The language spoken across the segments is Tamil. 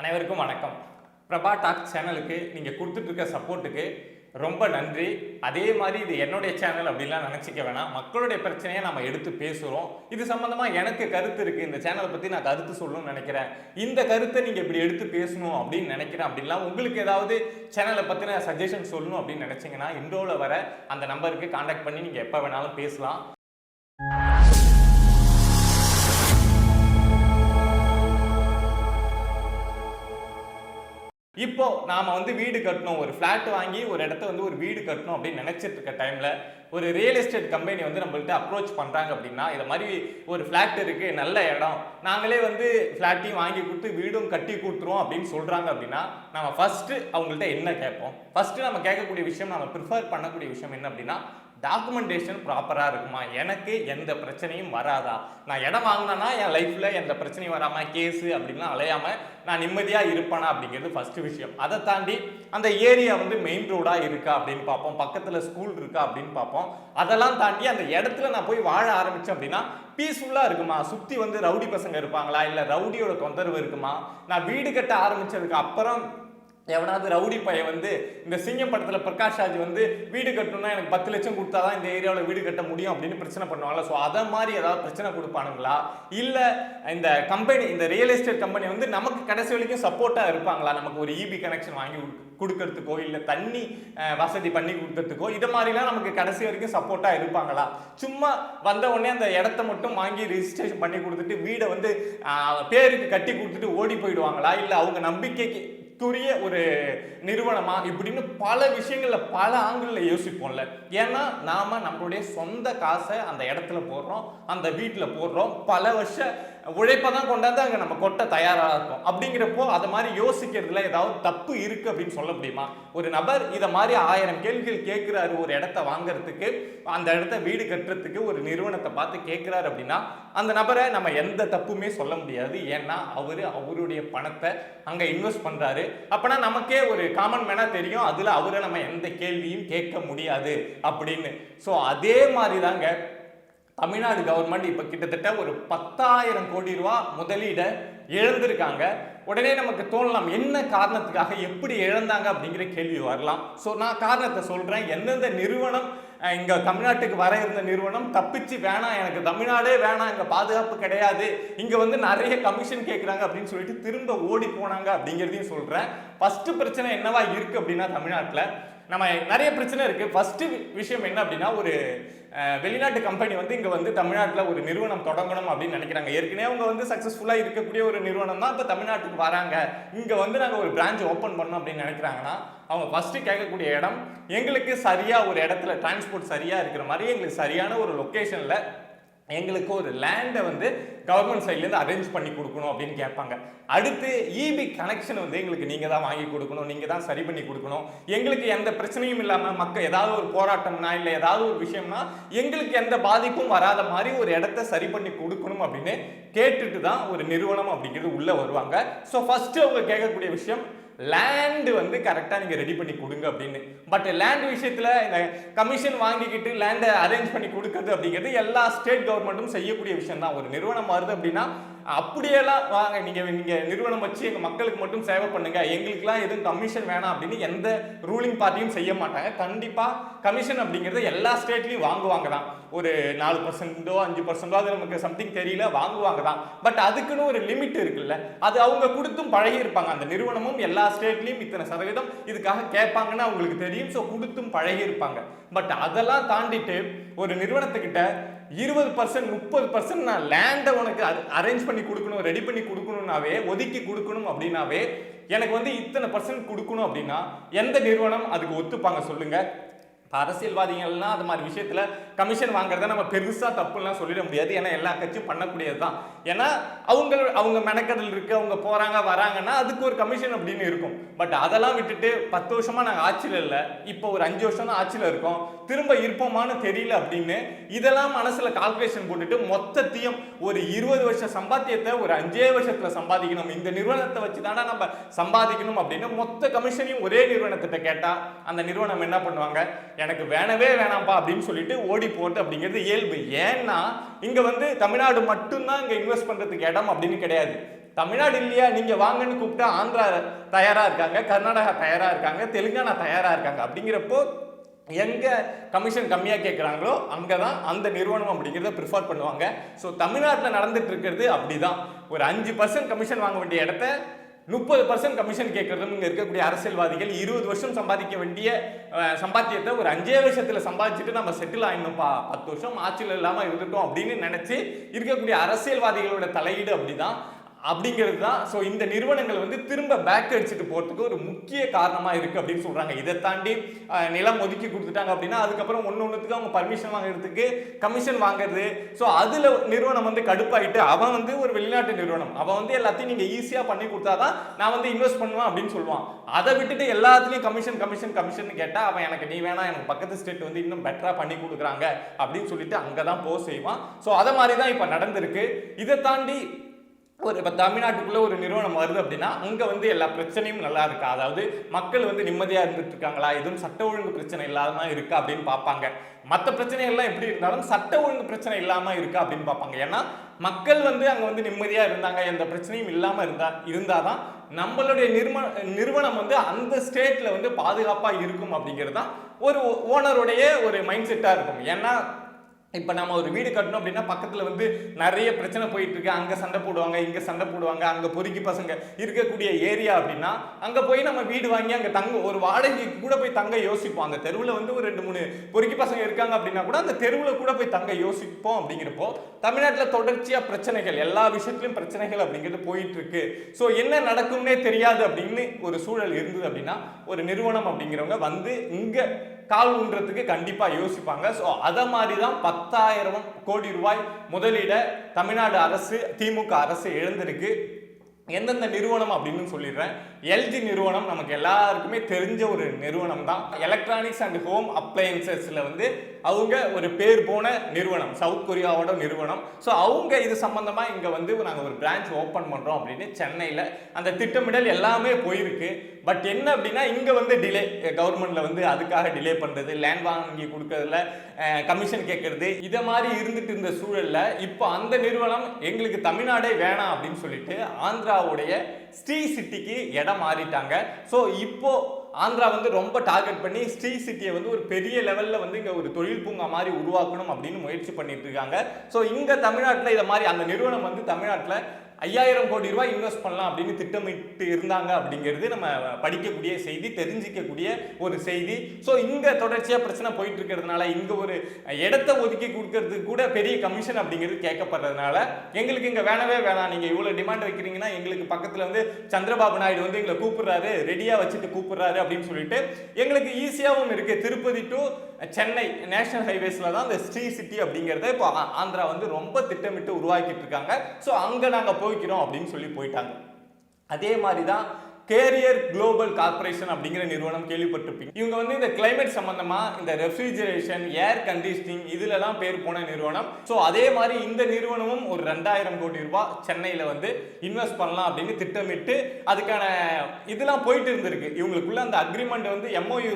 அனைவருக்கும் வணக்கம். பிரபா டாக் சேனலுக்கு நீங்கள் கொடுத்துட்ருக்க சப்போர்ட்டுக்கு ரொம்ப நன்றி. அதே மாதிரி இது என்னுடைய சேனல் அப்படின்லாம் நினச்சிக்க வேணாம். மக்களுடைய பிரச்சனையை நம்ம எடுத்து பேசுகிறோம் இது சம்மந்தமாக எனக்கு கருத்து இருக்குது இந்த சேனலை பற்றி நான் கருத்து சொல்லணும்னு நினைக்கிறேன். இந்த கருத்தை நீங்கள் இப்படி எடுத்து பேசணும் அப்படின்னு நினைக்கிறேன் அப்படின்லாம் உங்களுக்கு ஏதாவது சேனலை பற்றின சஜஷன் சொல்லணும் அப்படின்னு நினச்சிங்கன்னா இன்றோவில் வர அந்த நம்பருக்கு காண்டாக்ட் பண்ணி நீங்கள் எப்போ வேணாலும் பேசலாம். இப்போ நாம் வந்து வீடு கட்டணும். ஒரு ஃப்ளாட் வாங்கி ஒரு இடத்த வந்து ஒரு வீடு கட்டணும் அப்படின்னு நினைச்சிட்டு இருக்க டைம்ல ஒரு ரியல் எஸ்டேட் கம்பெனி வந்து நம்மள்ட்ட அப்ரோச் பண்ணுறாங்க அப்படின்னா இதை மாதிரி ஒரு ஃப்ளாட் இருக்குது நல்ல இடம். நாங்களே வந்து ஃப்ளாட்டையும் வாங்கி கொடுத்து வீடும் கட்டி கொடுத்துருவோம் அப்படின்னு சொல்கிறாங்க அப்படின்னா நம்ம ஃபஸ்ட்டு அவங்கள்ட்ட என்ன கேட்போம்? ஃபஸ்ட்டு நம்ம கேட்கக்கூடிய விஷயம் நம்ம ப்ரிஃபர் பண்ணக்கூடிய விஷயம் என்ன அப்படின்னா டாக்குமெண்டேஷன் ப்ராப்பராக இருக்குமா? எனக்கு எந்த பிரச்சனையும் வராதா? நான் இடம் வாங்கினேன்னா என் லைஃப்பில் எந்த பிரச்சனையும் வராமல் கேஸு அப்படின்லாம் அலையாமல் நான் நிம்மதியாக இருப்பேனா அப்படிங்கிறது ஃபஸ்ட்டு விஷயம். அதை தாண்டி அந்த ஏரியா வந்து மெயின் ரோடாக இருக்கா அப்படின்னு பார்ப்போம். பக்கத்தில் ஸ்கூல் இருக்கா அப்படின்னு பார்ப்போம். அதெல்லாம் தாண்டி அந்த இடத்துல நான் போய் வாழ ஆரம்பித்தேன் அப்படின்னா பீஸ்ஃபுல்லாக இருக்குமா? சுற்றி வந்து ரவுடி பசங்க இருப்பாங்களா? இல்லை ரவுடியோட தொந்தரவு இருக்குமா? நான் வீடு கட்ட ஆரம்பித்ததுக்கு அப்புறம் எவனாவது ரவுடி பையன் வந்து இந்த சிங்கம் படத்தில் பிரகாஷ் ராஜ் வந்து வீடு கட்டணும்னா எனக்கு பத்து லட்சம் கொடுத்தா தான் இந்த ஏரியாவில் வீடு கட்ட முடியும் அப்படின்னு பிரச்சனை பண்ணுவாங்களா ஸோ அதை மாதிரி ஏதாவது பிரச்சனை கொடுப்பானுங்களா? இல்லை இந்த கம்பெனி இந்த ரியல் எஸ்டேட் கம்பெனி வந்து நமக்கு கடைசி வரைக்கும் சப்போர்ட்டாக இருப்பாங்களா? நமக்கு ஒரு இபி கனெக்ஷன் வாங்கி கொடு- கொடுக்கறதுக்கோ இல்லை தண்ணி வசதி பண்ணி கொடுக்கறதுக்கோ இது மாதிரிலாம் நமக்கு கடைசி வரைக்கும் சப்போர்ட்டாக இருப்பாங்களா? சும்மா வந்த உடனே அந்த இடத்த மட்டும் வாங்கி ரிஜிஸ்ட்ரேஷன் பண்ணி கொடுத்துட்டு வீடை வந்து பேருக்கு கட்டி கொடுத்துட்டு ஓடி போயிடுவாங்களா? இல்லை அவங்க நம்பிக்கைக்கு துரிய ஒரு நிறுவனமா? இப்படின்னு பல விஷயங்களில் பல ஆங்கிளில் யோசிப்போம்ல. ஏன்னா நாம நம்மளுடைய சொந்த காசை அந்த இடத்துல போடுறோம் அந்த வீட்டில் போடுறோம். பல வருஷ உழைப்பை தான் கொண்டாந்து அங்கே நம்ம கொட்ட தயாராக இருக்கும். அப்படிங்கிறப்போ அது மாதிரி யோசிக்கிறதுல ஏதாவது தப்பு இருக்குது அப்படின்னு சொல்ல முடியுமா? ஒரு நபர் இதை மாதிரி ஆயிரம் கேள்விகள் கேட்குறாரு ஒரு இடத்த வாங்குறதுக்கு அந்த இடத்த வீடு கட்டுறதுக்கு ஒரு நிறுவனத்தை பார்த்து கேட்குறாரு அப்படின்னா அந்த நபரை நம்ம எந்த தப்புமே சொல்ல முடியாது. ஏன்னா அவர் அவருடைய பணத்தை அங்கே இன்வெஸ்ட் பண்ணுறாரு அப்போனா நமக்கே ஒரு காமன் மேனாக தெரியும். அதில் அவரை நம்ம எந்த கேள்வியும் கேட்க முடியாது அப்படின்னு. ஸோ அதே மாதிரி தாங்க தமிழ்நாடு கவர்மெண்ட் இப்போ கிட்டத்தட்ட ஒரு பத்தாயிரம் கோடி ரூபா முதலீடை இழந்திருக்காங்க. உடனே நமக்கு தோணலாம் என்ன காரணத்துக்காக எப்படி இழந்தாங்க அப்படிங்கிற கேள்வி வரலாம். ஸோ நான் காரணத்தை சொல்கிறேன் எந்தெந்த நிறுவனம் இங்கே தமிழ்நாட்டுக்கு வர இருந்த நிறுவனம் தப்பிச்சு வேணாம் எனக்கு தமிழ்நாடே வேணாம் இங்கே பாதுகாப்பு கிடையாது இங்கே வந்து நிறைய கமிஷன் கேட்குறாங்க அப்படின்னு சொல்லிட்டு திரும்ப ஓடி போனாங்க அப்படிங்கிறதையும் சொல்கிறேன் ஃபஸ்ட்டு பிரச்சனை என்னவா இருக்குது அப்படின்னா தமிழ்நாட்டில். நம்ம நிறைய பிரச்சனை இருக்குது ஃபஸ்ட்டு விஷயம் என்ன அப்படின்னா ஒரு வெளிநாட்டு கம்பெனி வந்து இங்கே வந்து தமிழ்நாட்டில் ஒரு நிறுவனம் தொடங்கணும் அப்படின்னு நினைக்கிறாங்க. ஏற்கனவே அவங்க வந்து சக்ஸஸ்ஃபுல்லாக இருக்கக்கூடிய ஒரு நிறுவனம் தான் இப்போ தமிழ்நாட்டுக்கு வராங்க. இங்கே வந்து நாங்கள் ஒரு பிரான்ச் ஓப்பன் பண்ணோம் அப்படின்னு நினைக்கிறாங்கன்னா அவங்க ஃபஸ்ட்டு கேட்கக்கூடிய இடம் எங்களுக்கு சரியாக ஒரு இடத்துல டிரான்ஸ்போர்ட் சரியாக இருக்கிற மாதிரி எங்களுக்கு சரியான ஒரு லொக்கேஷனில் எங்களுக்கு ஒரு லேண்டை வந்து கவர்மெண்ட் சைட்லேருந்து அரேஞ்ச் பண்ணி கொடுக்கணும் அப்படின்னு கேட்பாங்க. அடுத்து இபி கனெக்ஷன் வந்து எங்களுக்கு நீங்கள் தான் வாங்கி கொடுக்கணும் நீங்கள் தான் சரி பண்ணி கொடுக்கணும். எங்களுக்கு எந்த பிரச்சனையும் இல்லாமல் மக்கள் ஏதாவது ஒரு போராட்டம்னா இல்லை ஏதாவது ஒரு விஷயம்னா எங்களுக்கு எந்த பாதிப்பும் வராத மாதிரி ஒரு இடத்த சரி பண்ணி கொடுக்கணும் அப்படின்னு கேட்டுட்டு தான் ஒரு நிறுவனம் அப்படிங்கிறது உள்ளே வருவாங்க. ஸோ ஃபஸ்ட்டு அவங்க கேட்கக்கூடிய விஷயம் லேண்டு வந்து கரெக்டாக நீங்கள் ரெடி பண்ணி கொடுங்க அப்படின்னு. பட் லேண்ட் விஷயத்தில் இந்த கமிஷன் வாங்கிக்கிட்டு லேண்டை அரேஞ்ச் பண்ணி கொடுக்கறது அப்படிங்கிறது எல்லா ஸ்டேட் கவர்மெண்ட்டும் செய்யக்கூடிய விஷயம் தான் ஒரு நிறுவனம் வருது அப்படின்னா அப்படியெல்லாம் வாங்க நீங்கள் நீங்கள் நிறுவனம் வச்சு எங்கள் மக்களுக்கு மட்டும் சேவை பண்ணுங்க. எங்களுக்குலாம் எதுவும் கமிஷன் வேணாம் அப்படின்னு எந்த ரூலிங் பார்ட்டியும் செய்ய மாட்டாங்க. கண்டிப்பாக கமிஷன் அப்படிங்கிறது எல்லா ஸ்டேட்லேயும் வாங்குவாங்க தான். ஒரு நாலு பர்சன்டோ அஞ்சு பர்சன்டோ அது நமக்கு சம்திங் தெரியல வாங்குவாங்க தான். பட் அதுக்குன்னு ஒரு லிமிட் இருக்குல்ல அது அவங்க கொடுத்தும் பழகி இருப்பாங்க. அந்த நிறுவனமும் எல்லா ஸ்டேட்லேயும் இத்தனை சதவீதம் இதுக்காக கேட்பாங்கன்னு அவங்களுக்கு தெரியும். ஸோ கொடுத்தும் பழகி இருப்பாங்க. பட் அதெல்லாம் தாண்டிட்டு ஒரு நிறுவனத்துக்கிட்ட இருபது பர்சன்ட் முப்பது பர்சன்ட் நான் லேண்டை உனக்கு அரேஞ்ச் பண்ணி கொடுக்கணும் ரெடி பண்ணி கொடுக்கணும்னாவே ஒதுக்கி கொடுக்கணும் அப்படின்னாவே எனக்கு வந்து இத்தனை பர்சன்ட் கொடுக்கணும் அப்படின்னா எந்த நிறுவனம் அதுக்கு ஒத்துப்பாங்க சொல்லுங்கள் இப்போ அரசியல்வாதிகள்லாம் அது மாதிரி விஷயத்தில் கமிஷன் வாங்குறத நம்ம பெருசாக தப்புலாம் சொல்லிட முடியாது. ஏன்னா எல்லா கட்சியும் பண்ணக்கூடியது தான் ஏன்னா அவங்க அவங்க மெனக்கடல் இருக்குது அவங்க போகிறாங்க வராங்கன்னா அதுக்கு ஒரு கமிஷன் அப்படின்னு இருக்கும். பட் அதெல்லாம் விட்டுட்டு பத்து வருஷமாக நாங்கள் ஆட்சியில் இல்லை. இப்போ ஒரு அஞ்சு வருஷம் தான் ஆட்சியில் இருக்கோம். திரும்ப இருப்போமான்னு தெரியல அப்படின்னு இதெல்லாம் மனசில் கால்குலேஷன் போட்டுட்டு மொத்தத்தையும் ஒரு இருபது வருஷ சம்பாத்தியத்தை ஒரு அஞ்சே வருஷத்தில் சம்பாதிக்கணும். இந்த நிறுவனத்தை வச்சு தானே நம்ம சம்பாதிக்கணும் அப்படின்னு மொத்த கமிஷனையும் ஒரே நிறுவனத்திட்ட கேட்டால் அந்த நிறுவனம் என்ன பண்ணுவாங்க? எனக்கு வேணவே வேணாம்ப்பா அப்படின்னு சொல்லிட்டு ஓடி போட்டு அப்படிங்கிறது இயல்பு. ஏன்னா இங்கே வந்து தமிழ்நாடு மட்டும்தான் இங்கே இன்வெஸ்ட் பண்ணுறதுக்கு இடம் அப்படின்னு கிடையாது. தமிழ்நாடு இல்லையா? நீங்கள் வாங்கன்னு கூப்பிட்டா ஆந்திரா தயாராக இருக்காங்க கர்நாடகா தயாராக இருக்காங்க தெலுங்கானா தயாராக இருக்காங்க. அப்படிங்கிறப்போ எங்கே கமிஷன் கம்மியாக கேட்குறாங்களோ அங்கே தான் அந்த நிறுவனம் அப்படிங்கிறத ப்ரிஃபர் பண்ணுவாங்க. ஸோ தமிழ்நாட்டில் நடந்துட்டு இருக்கிறது அப்படிதான். ஒரு அஞ்சு பர்சன்ட் கமிஷன் வாங்க வேண்டிய இடத்த முப்பது பர்சன்ட் கமிஷன் கேட்கறதும் இங்க இருக்கக்கூடிய அரசியல்வாதிகள் இருபது வருஷம் சம்பாதிக்க வேண்டிய சம்பாத்தியத்தை ஒரு அஞ்சே வருஷத்துல சம்பாதிச்சுட்டு நம்ம செட்டில் ஆயிடணும்ப்பா. பத்து வருஷம் ஆட்சியில் இல்லாமல் இருந்துட்டோம் அப்படின்னு நினைச்சு இருக்கக்கூடிய அரசியல்வாதிகளோட தலையீடு அப்படிதான். அப்படிங்கிறது தான் ஸோ இந்த நிறுவனங்கள் வந்து திரும்ப பேக் அடிச்சுட்டு போகிறதுக்கு ஒரு முக்கிய காரணமாக இருக்குது அப்படின்னு சொல்கிறாங்க இதை தாண்டி நிலம் ஒதுக்கி கொடுத்துட்டாங்க அப்படின்னா அதுக்கப்புறம் ஒன்று ஒன்றுத்துக்கு அவங்க பர்மிஷன் வாங்குறதுக்கு கமிஷன் வாங்குறது. ஸோ அதில் நிறுவனம் வந்து கடுப்பாயிட்டு அவன் வந்து ஒரு வெளிநாட்டு நிறுவனம். அவன் வந்து எல்லாத்தையும் நீங்கள் ஈஸியாக பண்ணி கொடுத்தாதான் நான் வந்து இன்வெஸ்ட் பண்ணுவேன் அப்படின்னு சொல்லுவான். அதை விட்டுட்டு எல்லாத்துலேயும் கமிஷன் கமிஷன் கமிஷன் கேட்டால் அவன் எனக்கு நீ வேணாம் எனக்கு பக்கத்து ஸ்டேட் வந்து இன்னும் பெட்டராக பண்ணி கொடுக்குறாங்க அப்படின்னு சொல்லிட்டு அங்கே தான் போக செய்வான். ஸோ அதை மாதிரி தான் இப்போ நடந்திருக்கு. இதை தாண்டி ஒரு இப்போ தமிழ்நாட்டுக்குள்ளே ஒரு நிறுவனம் வருது அப்படின்னா அங்கே வந்து எல்லா பிரச்சனையும் நல்லா இருக்கா? அதாவது மக்கள் வந்து நிம்மதியாக இருந்துட்டு இருக்காங்களா? எதுவும் சட்ட ஒழுங்கு பிரச்சனை இல்லாமல் இருக்கா அப்படின்னு பார்ப்பாங்க. மற்ற பிரச்சனைகள்லாம் எப்படி இருந்தாலும் சட்ட ஒழுங்கு பிரச்சனை இல்லாமல் இருக்கா அப்படின்னு பார்ப்பாங்க. ஏன்னா மக்கள் வந்து அங்கே வந்து நிம்மதியாக இருந்தாங்க எந்த பிரச்சனையும் இல்லாமல் இருந்தா தான் நம்மளுடைய நிறுவன நிறுவனம் வந்து அந்த ஸ்டேட்டில் வந்து பாதுகாப்பாக இருக்கும் அப்படிங்கிறது தான் ஒரு ஓனருடைய ஒரு மைண்ட் செட்டாக இருக்கும். ஏன்னா இப்போ நம்ம ஒரு வீடு கட்டணும் அப்படின்னா பக்கத்தில் வந்து நிறைய பிரச்சனை போயிட்டு இருக்கு. அங்கே சண்டை போடுவாங்க இங்கே சண்டை போடுவாங்க அங்கே பொறுக்கி பசங்க இருக்கக்கூடிய ஏரியா அப்படின்னா அங்கே போய் நம்ம வீடு வாங்கி அங்கே தங்க ஒரு வாடகைக்கு கூட போய் தங்க யோசிப்போம். அந்த தெருவில் வந்து ஒரு ரெண்டு மூணு பொறுக்கி பசங்க இருக்காங்க அப்படின்னா கூட அந்த தெருவில் கூட போய் தங்க யோசிப்போம் அப்படிங்கிறப்போ தமிழ்நாட்டில் தொடர்ச்சியாக பிரச்சனைகள் எல்லா விஷயத்துலையும் பிரச்சனைகள் அப்படிங்கிறது போயிட்டு இருக்கு. ஸோ என்ன நடக்கும்னே தெரியாது அப்படின்னு ஒரு சூழல் இருந்தது அப்படின்னா ஒரு நிறுவனம் அப்படிங்கிறவங்க வந்து இங்கே கால் ஊன்றதுக்கு கண்டிப்பாக யோசிப்பாங்க. ஸோ அதை மாதிரி தான் பத்தாயிரம் கோடி ரூபாய் முதலீட தமிழ்நாடு அரசு திமுக அரசு எழுந்திருக்கு எந்தெந்த நிறுவனம் அப்படின்னு சொல்லிடுறேன். எல்ஜி நிறுவனம் நமக்கு எல்லாருக்குமே தெரிஞ்ச ஒரு நிறுவனம் தான். எலக்ட்ரானிக்ஸ் அண்ட் ஹோம் அப்ளையன்சஸில் வந்து அவங்க ஒரு பேர் போன நிறுவனம் சவுத் கொரியாவோட நிறுவனம். ஸோ அவங்க இது சம்மந்தமாக இங்கே வந்து நாங்கள் ஒரு பிரான்ச் ஓப்பன் பண்ணுறோம் அப்படின்னு சென்னையில் அந்த திட்டமிடல் எல்லாமே போயிருக்கு. பட் என்ன அப்படின்னா இங்கே வந்து டிலே கவர்மெண்ட்டில் வந்து அதுக்காக டிலே பண்ணுறது லேண்ட் வாங்கி கொடுக்கறதுல கமிஷன் கேட்கறது இதை மாதிரி இருந்துட்டு இருந்த சூழலில் இப்போ அந்த நிறுவனம் எங்களுக்கு தமிழ்நாடே வேணாம் அப்படின்னு சொல்லிட்டு ஆந்திராவுடைய ஸ்ரீ சிட்டிக்கு இடம் மாறிட்டாங்க. ஸோ இப்போ ஆந்திரா வந்து ரொம்ப டார்கெட் பண்ணி ஸ்ரீ சிட்டியை வந்து ஒரு பெரிய லெவலில் வந்து இங்கே ஒரு தொழில் பூங்கா மாதிரி உருவாக்கணும் அப்படின்னு முயற்சி பண்ணிட்டு இருக்காங்க. ஸோ இங்கே தமிழ்நாட்டில் இதை மாதிரி அந்த நிறுவனம் வந்து தமிழ்நாட்டில் ஐயாயிரம் கோடி ரூபாய் இன்வெஸ்ட் பண்ணலாம் அப்படின்னு திட்டமிட்டு இருந்தாங்க அப்படிங்கிறது நம்ம படிக்கக்கூடிய செய்தி தெரிஞ்சிக்கக்கூடிய ஒரு செய்தி. ஸோ இங்கே தொடர்ச்சியாக பிரச்சனை போயிட்டு இருக்கிறதுனால இங்கே ஒரு இடத்த ஒதுக்கி கொடுக்கறதுக்கு கூட பெரிய கமிஷன் அப்படிங்கிறது கேட்கப்படுறதுனால எங்களுக்கு இங்கே வேணவே வேணாம். நீங்கள் இவ்வளோ டிமாண்ட் வைக்கிறீங்கன்னா எங்களுக்கு பக்கத்தில் வந்து சந்திரபாபு நாயுடு வந்து எங்களை கூப்பிடுறாரு ரெடியாக வச்சுட்டு கூப்பிடுறாரு அப்படின்னு சொல்லிட்டு எங்களுக்கு ஈஸியாகவும் இருக்குது திருப்பதி டு சென்னை நேஷனல் ஹைவேஸ்ல தான் இந்த ஸ்ரீ சிட்டி அப்படிங்கிறத இப்போ ஆந்திரா வந்து ரொம்ப திட்டமிட்டு உருவாக்கிட்டு இருக்காங்க. ஸோ அங்கே நாங்கள் போய்க்கிறோம் அப்படின்னு சொல்லி போயிட்டாங்க. அதே மாதிரி தான் கேரியர் குளோபல் கார்ப்பரேஷன் அப்படிங்கிற நிறுவனம் கேள்விப்பட்டிருப்பீங்க. இவங்க வந்து இந்த கிளைமேட் சம்பந்தமா இந்த ரெஃப்ரிஜரேஷன் ஏர் கண்டிஷனிங் இதுலலாம் பேர் போன நிறுவனம். ஸோ அதே மாதிரி இந்த நிறுவனமும் ஒரு ரெண்டாயிரம் கோடி ரூபாய் சென்னையில் வந்து இன்வெஸ்ட் பண்ணலாம் அப்படின்னு திட்டமிட்டு அதுக்கான இதெல்லாம் போயிட்டு இருந்திருக்கு. இவங்களுக்குள்ள அந்த அக்ரிமெண்ட் வந்து எம்ஓயு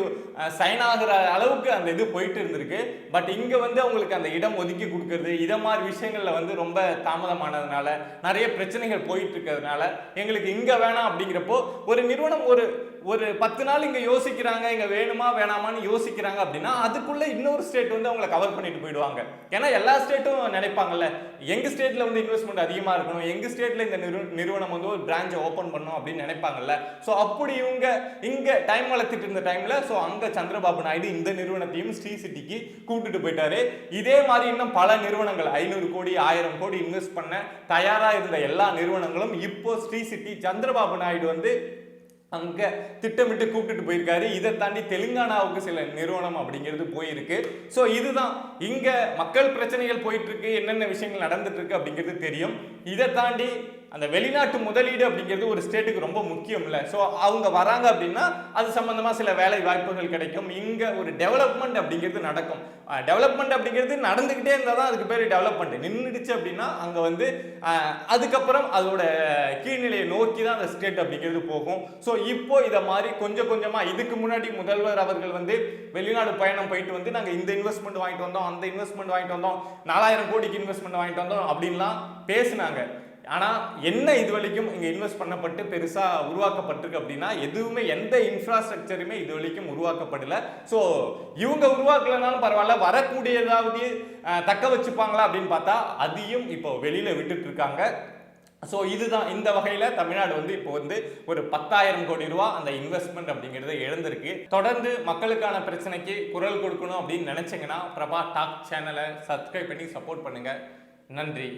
சைன் ஆகிற அளவுக்கு அந்த இது போயிட்டு இருந்திருக்கு. பட் இங்க வந்து அவங்களுக்கு அந்த இடம் ஒதுக்கி கொடுக்கறது இதை மாதிரி விஷயங்கள்ல வந்து ரொம்ப தாமதமானதுனால நிறைய பிரச்சனைகள் போயிட்டு இருக்கிறதுனால எங்களுக்கு இங்க வேணாம் அப்படிங்கிறப்போ ஒரு நிறுவனம் ஒரு ஒரு பத்து நாள் இங்கே யோசிக்கிறாங்க இங்கே வேணுமா வேணாமான்னு யோசிக்கிறாங்க அப்படின்னா அதுக்குள்ளே இன்னொரு ஸ்டேட் வந்து அவங்கள கவர் பண்ணிட்டு போயிடுவாங்க. ஏன்னா எல்லா ஸ்டேட்டும் நினைப்பாங்கல்ல எங்கள் ஸ்டேட்டில் வந்து இன்வெஸ்ட்மெண்ட் அதிகமாக இருக்கணும் எங்கள் ஸ்டேட்டில் இந்த நிறு- நிறுவனம் வந்து ஒரு பிரான்ச்சை ஓப்பன் பண்ணும் அப்படின்னு நினைப்பாங்கல்ல. ஸோ அப்படி இவங்க இங்கே டைம் வளர்த்துட்டு இருந்த டைமில் ஸோ அங்கே சந்திரபாபு நாயுடு இந்த நிறுவனத்தையும் ஸ்ரீ சிட்டிக்கு கூட்டிட்டு போயிட்டாரு. இதே மாதிரி இன்னும் பல நிறுவனங்கள் ஐநூறு கோடி ஆயிரம் கோடி இன்வெஸ்ட் பண்ண தயாராக இருந்த எல்லா நிறுவனங்களும் இப்போ ஸ்ரீ சிட்டி சந்திரபாபு நாயுடு வந்து அங்கே திட்டமிட்டு கூப்பிட்டுட்டு போயிருக்காரு. இதை தாண்டி தெலுங்கானாவுக்கு சில நிறுவனம் அப்படிங்கிறது போயிருக்கு. ஸோ இதுதான். இங்கே மக்கள் பிரச்சனைகள் போயிட்டு இருக்கு. என்னென்ன விஷயங்கள் நடந்துட்டு இருக்கு அப்படிங்கிறது தெரியும். இதை தாண்டி அந்த வெளிநாட்டு முதலீடு அப்படிங்கிறது ஒரு ஸ்டேட்டுக்கு ரொம்ப முக்கியம் இல்லை ஸோ அவங்க வராங்க அப்படின்னா அது சம்மந்தமாக சில வேலை வாய்ப்புகள் கிடைக்கும். இங்கே ஒரு டெவலப்மெண்ட் அப்படிங்கிறது நடக்கும். டெவலப்மெண்ட் அப்படிங்கிறது நடந்துக்கிட்டே இருந்தால் தான் அதுக்கு பேர் டெவலப்மெண்ட் நின்றுடுச்சு அப்படின்னா அங்கே வந்து அதுக்கப்புறம் அதோட கீழ்நிலையை நோக்கி தான் அந்த ஸ்டேட் அப்படிங்கிறது போகும். ஸோ இப்போ இதை மாதிரி கொஞ்சம் கொஞ்சமாக இதுக்கு முன்னாடி முதல்வர் அவர்கள் வந்து வெளிநாடு பயணம் போயிட்டு வந்து நாங்கள் இந்த இன்வெஸ்ட்மெண்ட் வாங்கிட்டு வந்தோம் அந்த இன்வெஸ்ட்மெண்ட் வாங்கிட்டு வந்தோம் நாலாயிரம் கோடிக்கு இன்வெஸ்ட்மெண்ட் வாங்கிட்டு வந்தோம் அப்படின்லாம் பேசினாங்க. ஆனால் என்ன இது வரைக்கும் இங்கே இன்வெஸ்ட் பண்ணப்பட்டு பெருசாக உருவாக்கப்பட்டிருக்கு அப்படின்னா எதுவுமே எந்த இன்ஃப்ராஸ்ட்ரக்சருமே இது வரைக்கும் உருவாக்கப்படலை. ஸோ இவங்க உருவாக்கலனாலும் பரவாயில்ல வரக்கூடியதாவது தக்க வச்சுப்பாங்களா அப்படின்னு பார்த்தா அதையும் இப்போ வெளியில் விட்டுட்டு இருக்காங்க ஸோ இதுதான் இந்த வகையில் தமிழ்நாடு வந்து இப்போ வந்து ஒரு பத்தாயிரம் கோடி ரூபா அந்த இன்வெஸ்ட்மெண்ட் அப்படிங்கிறத இழந்திருக்கு. தொடர்ந்து மக்களுக்கான பிரச்சனைக்கு குரல் கொடுக்கணும் அப்படின்னு நினச்சிங்கன்னா பிரபா டாக் சேனலை சப்ஸ்கிரைப் பண்ணி சப்போர்ட் பண்ணுங்கள் நன்றி.